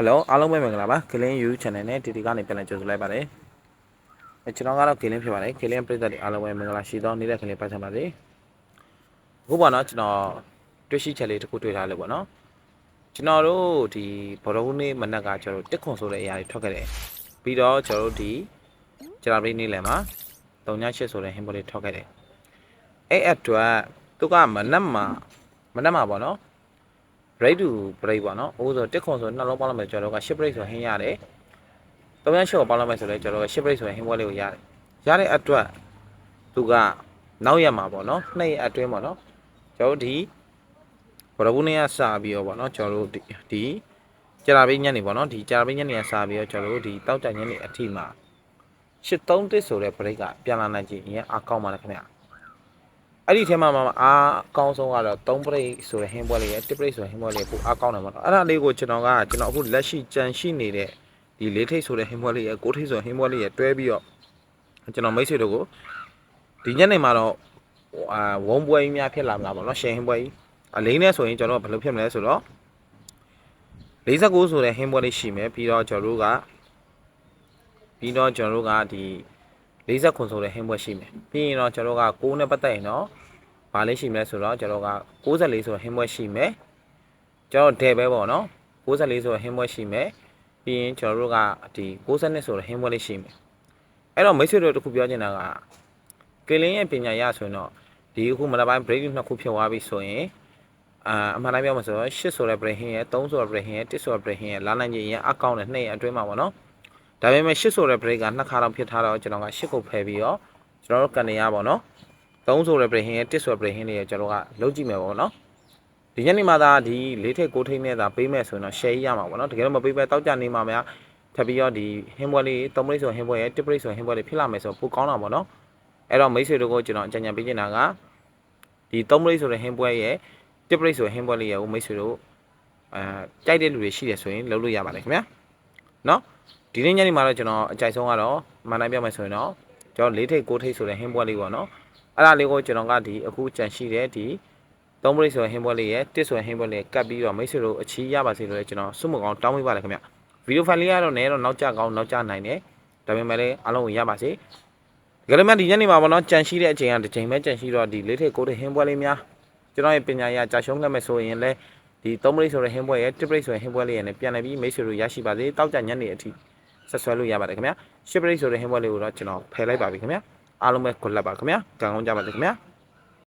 ဟယ်လိုအားလုံးပဲမင်္ဂလာပါဂလင်း You Channel နဲ့ဒီဒီကနေပြန်လည်ကြိုဆိုလိုက်ပါတယ်အဲကျွန်တော်ကတော့ဂလင်းဖြစ်ပါတယ်ဂလင်းပရိသတ်တွေအားလုံးပဲမင်္ဂလာရှိသောနေ့ရက်ခလေးပတ်ချင်ပါစေအခုပေါ့နော်ကျွန်တော်တွေ့ရှိချက်လေးတစ်ခုတွေ့ထားလို့ပေါ့နော်ကျွန်တော်တို့ဒီဘောလုံးနေ့မနက်ကကျွန်တော်တို့တက်ခွန်ဆိုတဲ့အရာတွေထွက်ခဲ့တယ်ပြီးတော့ကျွန်တော်တို့ဒီကျွန်တော်တို့နေ့လယ်မှာ3ည8ဆိုတဲ့ဟင်းပွဲလေးထွက်ခဲ့တယ်အဲ့အတွက်သူကမနက်မှာမနက်မှာပေါ့နော် break to break ပေါ့နော်။အိုးဆိုတက်ခွန်ဆိုနှလုံးပေါင်းလိုက်မယ်ကျွန်တော်တို့က10 break ဆိုဟင်းရတယ်။3ရက်ရှော့ပေါင်းလိုက်မယ်ဆိုလဲကျွန်တော်တို့က10 break ဆိုဟင်းပွဲလေးကိုရတယ်။ရတဲ့အတွက်သူကနောက်ရက်မှာပေါ့နော်။နှစ်ရက်အတွင်းပေါ့နော်။ကျွန်တော်တို့ဒီဘရဘူးနေရစပြီးတော့ပေါ့နော်ကျွန်တော်တို့ဒီဒီကြာလာပေးညနေပေါ့နော်ဒီကြာလာပေးညနေကစပြီးတော့ကျွန်တော်တို့ဒီတောက်ကြညနေအထိမှာ83ဆိုတဲ့ break ကပြန်လာနိုင်ကြည့်ရင်အကောင်းပါလေခင်ဗျာ။ အဲ့ဒီထဲမှာမှအားအကောင်းဆုံးကတော့3 break ဆိုတဲ့ဟင်းပွဲလေးရဲ့1 break ဆိုတဲ့ဟင်းပွဲလေးပိုအားကောင်းတယ်ပေါ့နော်အဲ့ဒါလေးကိုကျွန်တော်ကကျွန်တော်အခုလက်ရှိကြံရှိနေတဲ့ဒီလေးထိတ်ဆိုတဲ့ဟင်းပွဲလေးရဲ့ကိုထိတ်ဆိုတဲ့ဟင်းပွဲလေးရဲ့တွဲပြီးတော့ကျွန်တော်မိတ်ဆွေတို့ကိုဒီညနေမှာတော့အာဝုံပွဲကြီးများဖြစ်လာမလားပေါ့နော်ရှင်ဟင်းပွဲကြီးအလိမ့်နဲ့ဆိုရင်ကျွန်တော်ဘယ်လိုဖြစ်မလဲဆိုတော့49ဆိုတဲ့ဟင်းပွဲလေးရှိမယ်ပြီးတော့ကျွန်တော်တို့ကပြီးတော့ကျွန်တော်တို့ကဒီ 40ခွန်ဆိုတဲ့ဟင်းပွဲရှိမယ်ပြီးရင်တော့ကျွန်တော်တို့က6နဲ့ပတ်သက်ရင်တော့ဘာလေးရှိမလဲဆိုတော့ကျွန်တော်က64ဆိုတဲ့ဟင်းပွဲရှိမယ်ကျွန်တော်ဒဲပဲပေါ့နော်64ဆိုတဲ့ဟင်းပွဲရှိမယ်ပြီးရင်ကျွန်တော်တို့ကဒီ62ဆိုတဲ့ဟင်းပွဲလေးရှိမယ်အဲ့တော့မိတ်ဆွေတို့တခုပြောချင်တာကကလင်းရဲ့ပညာရဆိုရင်တော့ဒီအခုမနက်ပိုင်း break နှစ်ခုဖြစ်သွားပြီဆိုရင်အာအမှန်တိုင်းပြောမှာဆိုတော့8ဆိုတဲ့ break ဟင်းရဲ့3ဆိုတဲ့ break ဟင်းရဲ့1ဆိုတဲ့ break ဟင်းရဲ့လာနိုင်ခြင်းရဲ့အကောင့်နဲ့နှစ်ရဲ့အတွင်းမှာပေါ့နော် ဒါပေမဲ့8ဆိုတဲ့ break ကနှစ်ခါတော့ဖြစ်ထားတော့ကျွန်တော်က8ကိုဖယ်ပြီးတော့ကျွန်တော်တို့ကန်နေရပါတော့3ဆိုတဲ့ break ဟင်းရဲ့1ဆိုတဲ့ break ဟင်းတွေကျွန်တော်ကလုံးကြည့်မယ်ပေါ့နော်ဒီညနေမှာသာဒီ၄ထိပ်၉ထိပ်နဲ့သာပေးမယ်ဆိုရင်တော့ share ရမှာပေါ့နော်တကယ်တော့မပေးပဲတောက်ကြနေမှာများထပ်ပြီးတော့ဒီဟင်းပွဲလေး3ပရိတ်ဆိုဟင်းပွဲရဲ့1ပရိတ်ဆိုဟင်းပွဲလေးဖြစ်လာမယ်ဆိုပိုကောင်းတာပေါ့နော်အဲ့တော့မိတ်ဆွေတို့ကိုကျွန်တော်အကြံဉာဏ်ပေးချင်တာကဒီ3ပရိတ်ဆိုတဲ့ဟင်းပွဲရဲ့1ပရိတ်ဆိုဟင်းပွဲလေးရဲ့ကိုမိတ်ဆွေတို့အဲကြိုက်တဲ့လူတွေရှိတယ်ဆိုရင်လုပ်လို့ရပါတယ်ခင်ဗျာနော် ဒီနေ့ညနေမှာတော့ကျွန်တော်အကြိုက်ဆုံးကတော့မန်တိုင်းပြောမယ်ဆိုရင်တော့ကျွန်တော်၄ထိပ်9ထိပ်ဆိုတဲ့ဟင်းပွဲလေးပေါ့နော်အဲ့ဒါလေးကိုကျွန်တော်ကဒီအခုကြံရှိတဲ့ဒီသုံးပရိတ်ဆိုဟင်းပွဲလေးရဲ့တစ်ဆိုဟင်းပွဲလေးကတ်ပြီးတော့မိတ်ဆွေတို့အချီးရပါစေလို့လည်းကျွန်တော်စွတ်မကောင်းတောင်းပေးပါလေခင်ဗျဗီဒီယိုဖိုင်လေးကတော့နည်းတော့နောက်ကျကောင်းနောက်ကျနိုင်တယ်ဒါပေမဲ့လည်းအားလုံးကိုရပါစေဒီကလေးမှဒီညနေမှာပေါ့နော်ကြံရှိတဲ့အချိန်ကတစ်ချိန်ပဲကြံရှိတော့ဒီလေးထိပ်ကိုထိပ်ဟင်းပွဲလေးများကျွန်တော်ရဲ့ပညာရကြာရှုံးခဲ့မယ်ဆိုရင်လည်းဒီသုံးပရိတ်ဆိုတဲ့ဟင်းပွဲရဲ့တစ်ပရိတ်ဆိုတဲ့ဟင်းပွဲလေးရဲ့နဲ့ပြန်လည်ပြီးမိတ်ဆွေတို့ရရှိပါစေတောက်ကြညနေအထိ ဆက်ဆွဲလို့ရပါတယ်ခင်ဗျရှစ်ပရိတ်ဆိုတဲ့ဟင်းပွဲလေးကိုတော့ကျွန်တော်ဖယ်လိုက်ပါပြီခင်ဗျအားလုံးပဲခွက်လက်ပါခင်ဗျကံကောင်းကြပါစေခင်ဗျ